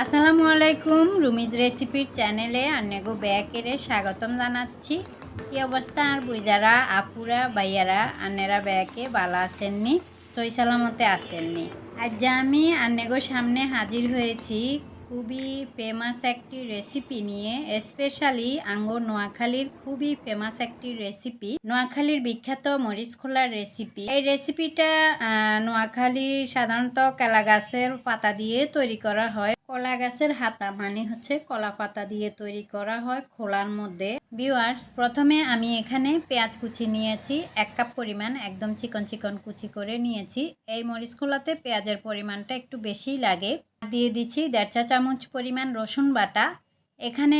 আসসালামু আলাইকুম, রুমিজ রেসিপির চ্যানেলে আন্নেগো ব্যাকেরে স্বাগতম জানাচ্ছি। কি অবস্থা আর বুইজারা, আপুরা, বাইয়ারা আন্নেরা ব্যাকে বালা আসেননি সই সালামতে আসেননি আজ আমি আন্নেগো সামনে হাজির হয়েছি খুবই ফেমাস একটি রেসিপি নিয়ে স্পেশালি আঙ্গো নোয়াখালীর খুবই ফেমাস একটি রেসিপি নোয়াখালীর বিখ্যাত মরিচ খোলার রেসিপি এই রেসিপিটা নোয়াখালী সাধারণত কেলা গাছের পাতা দিয়ে তৈরি করা হয়। কলা গাছের হাতা মানে হচ্ছে কলা পাতা দিয়ে তৈরি করা হয় খোলার মধ্যে। ভিউয়ার্স প্রথমে আমি এখানে পেঁয়াজ কুচি নিয়েছি, এক কাপ পরিমাণ, একদম চিকন চিকন কুচি করে নিয়েছি। এই মরিচ খোলাতে পেঁয়াজের পরিমাণটা একটু বেশিই লাগে। দিয়ে দিচ্ছি দেড় চা চামচ পরিমাণ রসুন বাটা। এখানে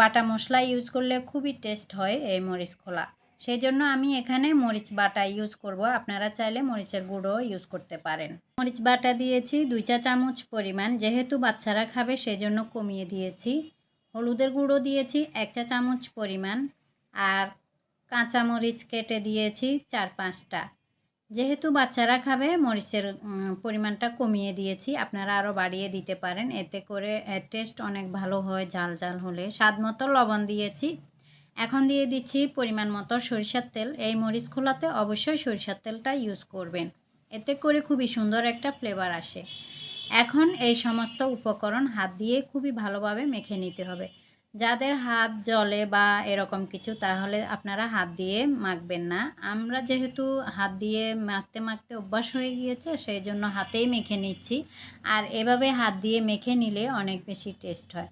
বাটা মশলা ইউজ করলে খুবই টেস্ট হয় এই মরিচ খোলা সেই জন্য আমি এখানে মরিচ বাটা ইউজ করব। আপনারা চাইলে মরিচের গুঁড়ো ইউজ করতে পারেন। মরিচ বাটা দিয়েছি দুই চা চামচ পরিমাণ। যেহেতু বাচ্চারা খাবে, সেজন্য কমিয়ে দিয়েছি। হলুদের গুঁড়ো দিয়েছি এক চা চামচ পরিমাণ। আর কাঁচা মরিচ কেটে দিয়েছি চার পাঁচটা। যেহেতু বাচ্চারা খাবে, মরিচের পরিমাণটা কমিয়ে দিয়েছি। আপনারা আরও বাড়িয়ে দিতে পারেন। এতে করে টেস্ট অনেক ভালো হয়, ঝাল ঝাল হলে। স্বাদ মতো লবণ দিয়েছি। এখন দিয়ে দিচ্ছি পরিমাণ মতো সরিষার তেল। এই মরিচ খোলাতে অবশ্যই সরিষার তেলটা ইউজ করবেন। এতে করে খুবই সুন্দর একটা ফ্লেভার আসে। এখন এই সমস্ত উপকরণ হাত দিয়ে খুবই ভালোভাবে মেখে নিতে হবে। যাদের হাত জলে বা এরকম কিছু, তাহলে আপনারা হাত দিয়ে মাখবেন না। আমরা যেহেতু হাত দিয়ে মাখতে মাখতে অভ্যাস হয়ে গিয়েছে, সেই জন্য হাতেই মেখে নিচ্ছি। আর এভাবে হাত দিয়ে মেখে নিলে অনেক বেশি টেস্ট হয়।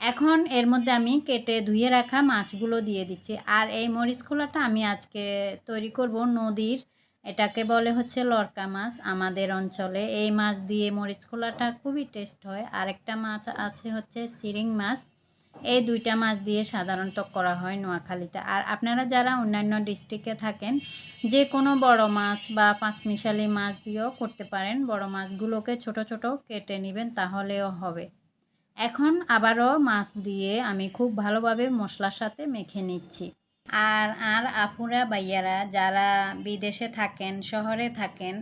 এখন এর মধ্যে আমি কেটে ধুয়ে রাখা মাছগুলো দিয়ে দিচ্ছি। আর এই মরিচ খোলাটা আমি আজকে তৈরি করব নদীর, এটাকে বলে হচ্ছে লরকা মাছ আমাদের অঞ্চলে। এই মাছ দিয়ে মরিচ খোলাটা খুবই টেস্ট হয়। আরেকটা মাছ আছে হচ্ছে সিরিং মাছ। এই দুইটা মাছ দিয়ে সাধারণত করা হয় নোয়াখালীতে। আর আপনারা যারা অন্যান্য ডিস্ট্রিক্টে থাকেন, যে কোনো বড় মাছ বা পাঁচমিশালি মাছ দিয়েও করতে পারেন। বড় মাছগুলোকে ছোট ছোট কেটে নেবেন, তাহলেও হবে। এখন আবারও মাছ দিয়ে আমি খুব ভালোভাবে মশলার সাথে মেখে নিচ্ছি। আর আর আপুরা বাইয়ারা যারা বিদেশে থাকেন, শহরে থাকেন,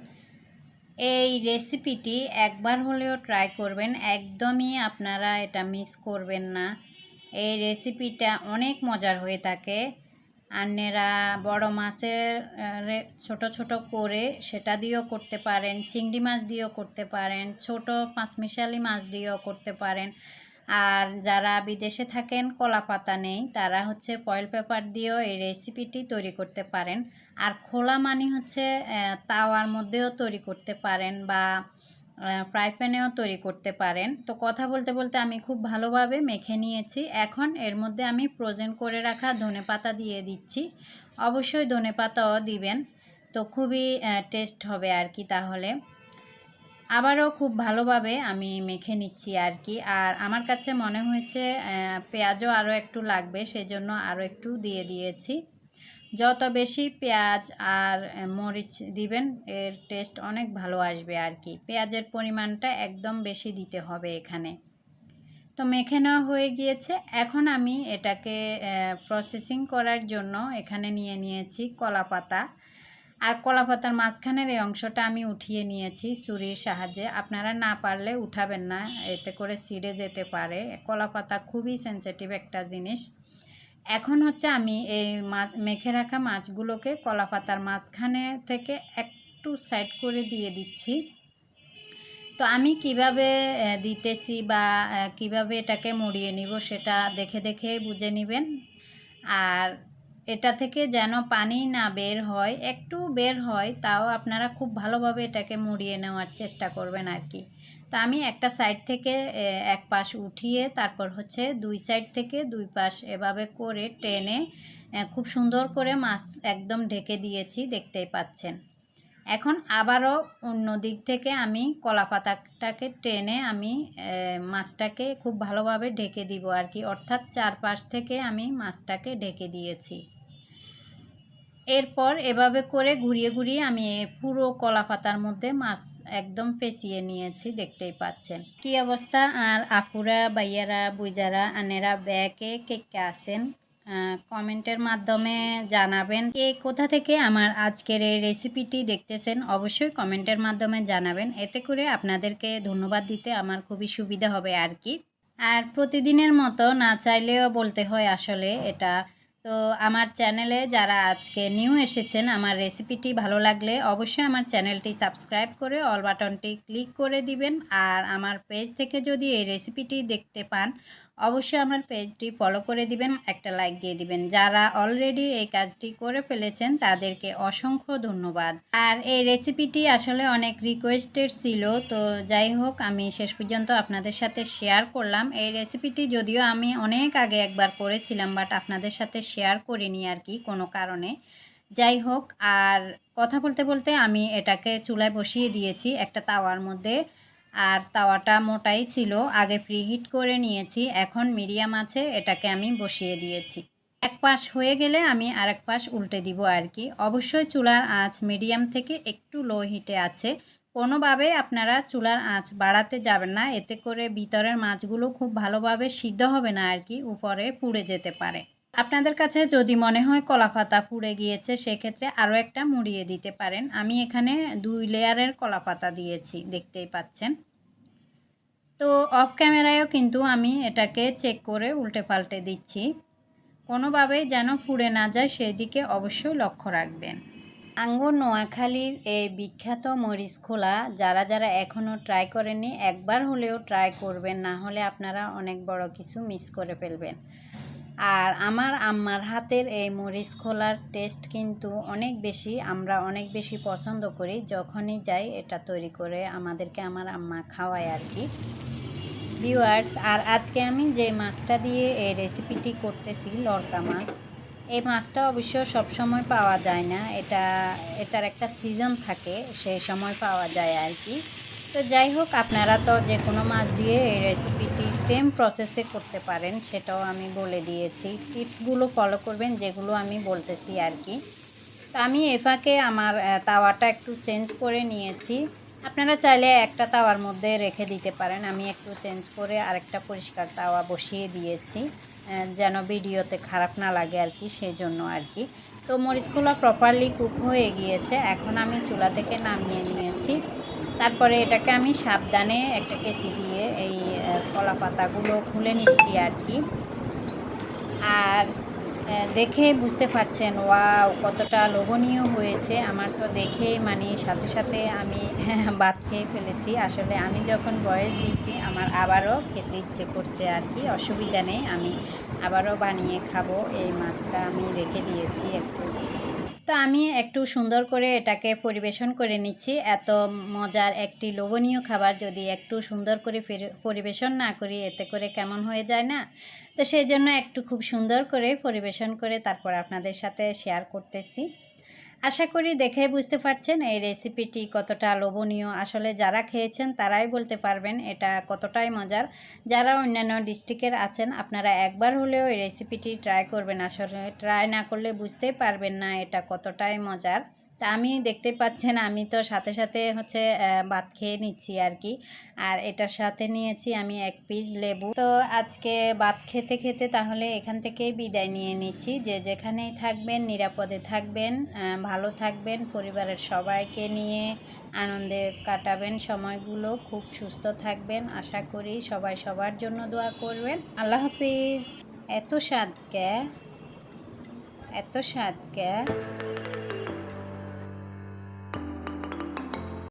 এই রেসিপিটি একবার হলেও ট্রাই করবেন। একদমই আপনারা এটা মিস করবেন না। এই রেসিপিটা অনেক মজার হয়ে থাকে। আন্নেরা বড় মাছের ছোট ছোট করে সেটা দিয়েও করতে পারেন, চিংড়ি মাছ দিয়েও করতে পারেন, ছোট পাঁচমিশালি মাছ দিয়েও করতে পারেন। আর যারা বিদেশে থাকেন, কলা পাতা নেই, তারা হচ্ছে ফয়েল পেপার দিয়েও এই রেসিপিটি তৈরি করতে পারেন। আর খোলা মানি হচ্ছে তাওয়ার মধ্যেও তৈরি করতে পারেন বা ফ্রাই প্যানেও তৈরি করতে পারেন। তো কথা বলতে বলতে আমি খুব ভালোভাবে মেখে নিয়েছি। এখন এর মধ্যে আমি ফ্রোজেন করে রাখা ধনে পাতা দিয়ে দিচ্ছি। অবশ্যই ধনে পাতাও দিবেন। তো খুবই টেস্ট হবে আর কি তাহলে। আবারও খুব ভালোভাবে আমি মেখে নিচ্ছি আর কি। আর আমার কাছে মনে হয়েছে পেঁয়াজও আরও একটু লাগবে, সেজন্য আরও একটু দিয়ে দিয়েছি। যত বেশি পেঁয়াজ আর মরিচ দিবেন, এর টেস্ট অনেক ভালো আসবে আর কি। পেঁয়াজের পরিমাণটা একদম বেশি দিতে হবে এখানে। তো মেখে নেওয়া হয়ে গিয়েছে। এখন আমি এটাকে প্রসেসিং করার জন্য এখানে নিয়ে নিয়েছি কলা পাতা। আর কলা পাতার মাঝখানের এই অংশটা আমি উঠিয়ে নিয়েছি ছুরির সাহায্যে। আপনারা না পারলে উঠাবেন না, এতে করে ছিঁড়ে যেতে পারে। কলা পাতা খুবই সেনসিটিভ একটা জিনিস। এখন হচ্ছে আমি এই মাছ, মেখে রাখা মাছগুলোকে কলা পাতার মাঝখানে থেকে একটু সাইড করে দিয়ে দিচ্ছি। তো আমি কীভাবে দিতেছি বা কীভাবে এটাকে মুড়িয়ে নিব সেটা দেখে দেখে বুঝে নেবেন। আর এটা থেকে যেন পানি না বের হয়, একটু বের হয়, তাও আপনারা খুব ভালোভাবে এটাকে মুড়িয়ে নেওয়ার চেষ্টা করবেন আর কি তো আমি একটা সাইড থেকে এক পাশ উঠিয়ে তারপর হচ্ছে দুই সাইড থেকে দুই পাশ এভাবে করে টেনে খুব সুন্দর করে মাছ একদম ঢেকে দিয়েছি, দেখতেই পাচ্ছেন। এখন আবারও অন্য দিক থেকে আমি কলা পাতাটাকে টেনে আমি মাছটাকে খুব ভালোভাবে ঢেকে দিব আর কি অর্থাৎ চারপাশ থেকে আমি মাছটাকে ঢেকে দিয়েছি। এরপর এভাবে করে ঘুরিয়ে ঘুরিয়ে আমি পুরো কলা পাতার মধ্যে মাছ একদম পেঁচিয়ে নিয়েছি, দেখতেই পাচ্ছেন। কি অবস্থা? আর আপুরা বাইয়ারা বুইজারা, আনেরা, ব্যাকে কে কে আছেন? কমেন্টের মাধ্যমে জানাবেন কে কোথা থেকে আমার আজকের এই রেসিপিটি দেখতেছেন, অবশ্যই কমেন্টের মাধ্যমে জানাবেন। এতে করে আপনাদেরকে ধন্যবাদ দিতে আমার খুবই সুবিধা হবে আর কি। আর প্রতিদিনের মতো না চাইলেও বলতে হয় আসলে এটা তো আমার চ্যানেলে যারা আজকে নিউ এসেছেন, আমার রেসিপিটি ভালো লাগলে অবশ্যই আমার চ্যানেলটি সাবস্ক্রাইব করে অল বাটনটি ক্লিক করে দিবেন। আর আমার পেজ থেকে যদি এই রেসিপিটি দেখতে পান অবশ্যই আমার পেজটি ফলো করে দিবেন, একটা লাইক দিয়ে দিবেন। যারা অলরেডি এই কাজটি করে ফেলেছেন, তাদেরকে অসংখ্য ধন্যবাদ। আর এই রেসিপিটি আসলে অনেক রিকোয়েস্টেড ছিল, তো যাই হোক, আমি শেষ পর্যন্ত আপনাদের সাথে শেয়ার করলাম। এই রেসিপিটি যদিও আমি অনেক আগে একবার করেছিলাম বাট আপনাদের সাথে শেয়ার করিনি আর কি, কোনো কারণে। যাই হোক, আর কথা বলতে বলতে আমি এটাকে চুলায় বসিয়ে দিয়েছি একটা তাওয়ার মধ্যে। আর তাওয়াটা মোটাই ছিল। আগে প্রিহিট করে নিয়েছি। এখন মিডিয়াম আছে। এটাকে আমি বসিয়ে দিয়েছি। এক পাশ হয়ে গেলে আমি আরেক পাশ উল্টে দিব আর কি। অবশ্যই চুলার আঁচ মিডিয়াম থেকে একটু লো হিটে আছে। কোনোভাবে আপনারা চুলার আঁচ বাড়াতে যাবেন না। এতে করে ভিতরের মাছগুলো খুব ভালোভাবে সিদ্ধ হবে না আর কি। উপরে পুড়ে যেতে পারে। আপনাদের কাছে যদি মনে হয় কলা পাতা পুড়ে গিয়েছে, সেক্ষেত্রে আরও একটা মুড়িয়ে দিতে পারেন। আমি এখানে দুই লেয়ারের কলা পাতা দিয়েছি। দেখতেই পাচ্ছেন। তো অফ ক্যামেরায়ও কিন্তু আমি এটাকে চেক করে উল্টে পাল্টে দিচ্ছি। কোনোভাবেই যেন পুড়ে না যায় সেই দিকে অবশ্যই লক্ষ্য রাখবেন। আঙ্গুর নোয়াখালীর এই বিখ্যাত মরিচ খোলা, যারা যারা এখনও ট্রাই করেননি, একবার হলেও ট্রাই করবেন, না হলে আপনারা অনেক বড় কিছু মিস করে ফেলবেন। আর আমার আম্মার হাতের এই মরিচ খোলার টেস্ট কিন্তু অনেক বেশি, আমরা অনেক বেশি পছন্দ করি, যখনই যাই এটা তৈরি করে আমাদেরকে, আমার আম্মা খাওয়ায় আর কি। ভিউয়ার্স, আর আজকে আমি যে মাছটা দিয়ে এই রেসিপিটি করতেছি, লড়কা মাছ, এই মাছটা অবশ্য সব সময় পাওয়া যায় না। এটা, এটার একটা সিজন থাকে সেই সময় পাওয়া যায় আর কি। তো যাই হোক, আপনারা তো যে কোনো মাছ দিয়ে এই রেসিপিটি সেম প্রসেসে করতে পারেন, সেটাও আমি বলে দিয়েছি। টিপসগুলো ফলো করবেন, যেগুলো আমি বলতেছি আর কি। তো আমি এফাকে আমার তাওয়াটা একটু চেঞ্জ করে নিয়েছি। আপনারা চাইলে একটা তাওয়ার মধ্যে রেখে দিতে পারেন। আমি একটু চেঞ্জ করে আরেকটা পরিষ্কার তাওয়া বসিয়ে দিয়েছি যেন ভিডিওতে খারাপ না লাগে আর কি সেই জন্য আর কি। তো মরিচগুলো প্রপারলি কুক হয়ে গিয়েছে। এখন আমি চুলা থেকে নামিয়ে নিয়েছি। তারপরে এটাকে আমি সাবধানে একটা কেসি দিয়ে এই কলা পাতাগুলো খুলে নিচ্ছি আর কি। আর দেখে বুঝতে পারছেন ওয়া কতটা লোভনীয় হয়েছে আমার তো দেখে। মানে সাথে সাথে আমি বাদ খেয়ে ফেলেছি। আসলে আমি যখন বয়স দিচ্ছি, আমার আবারও খেতে ইচ্ছে করছে আর কি। অসুবিধা নেই, আমি আবারও বানিয়ে খাব। এই মাছটা আমি রেখে দিয়েছি একটু। তো আমি একটু সুন্দর করে এটাকে পরিবেশন করে নিচ্ছি। এত মজার একটি লোভনীয় খাবার যদি একটু সুন্দর করে পরিবেশন না করি, এতে করে কেমন হয়ে যায় না? তো সেই জন্য একটু খুব সুন্দর করে পরিবেশন করে তারপর আপনাদের সাথে শেয়ার করতেছি। আশা করি দেখে বুঝতে পারছেন এই রেসিপিটি কতটা লোভনীয়। আসলে যারা খেয়েছেন তারাই বলতে পারবেন এটা কতটাই মজার। যারা অন্যান্য ডিস্ট্রিক্টের আছেন আপনারা একবার হলেও এই রেসিপিটি ট্রাই করবেন। আসলে ট্রাই না করলে বুঝতে পারবেন না এটা কতটাই মজার। তা আমি দেখতে পাচ্ছেন, আমি তো সাথে সাথে হচ্ছে ভাত খেয়ে নিচ্ছি আর কি আর এটার সাথে নিয়েছি আমি এক পিস লেবু। তো আজকে ভাত খেতে খেতে তাহলে এখান থেকে বিদায় নিয়ে নিচ্ছি। যে যেখানেই থাকবেন, নিরাপদে থাকবেন ভালো থাকবেন, পরিবারের সবাইকে নিয়ে আনন্দে কাটাবেন সময়গুলো, খুব সুস্থ থাকবেন। আশা করি সবাই সবার জন্য দোয়া করবেন। আল্লাহ হাফিজ। এত স্বাদ কে? এত স্বাদ কে?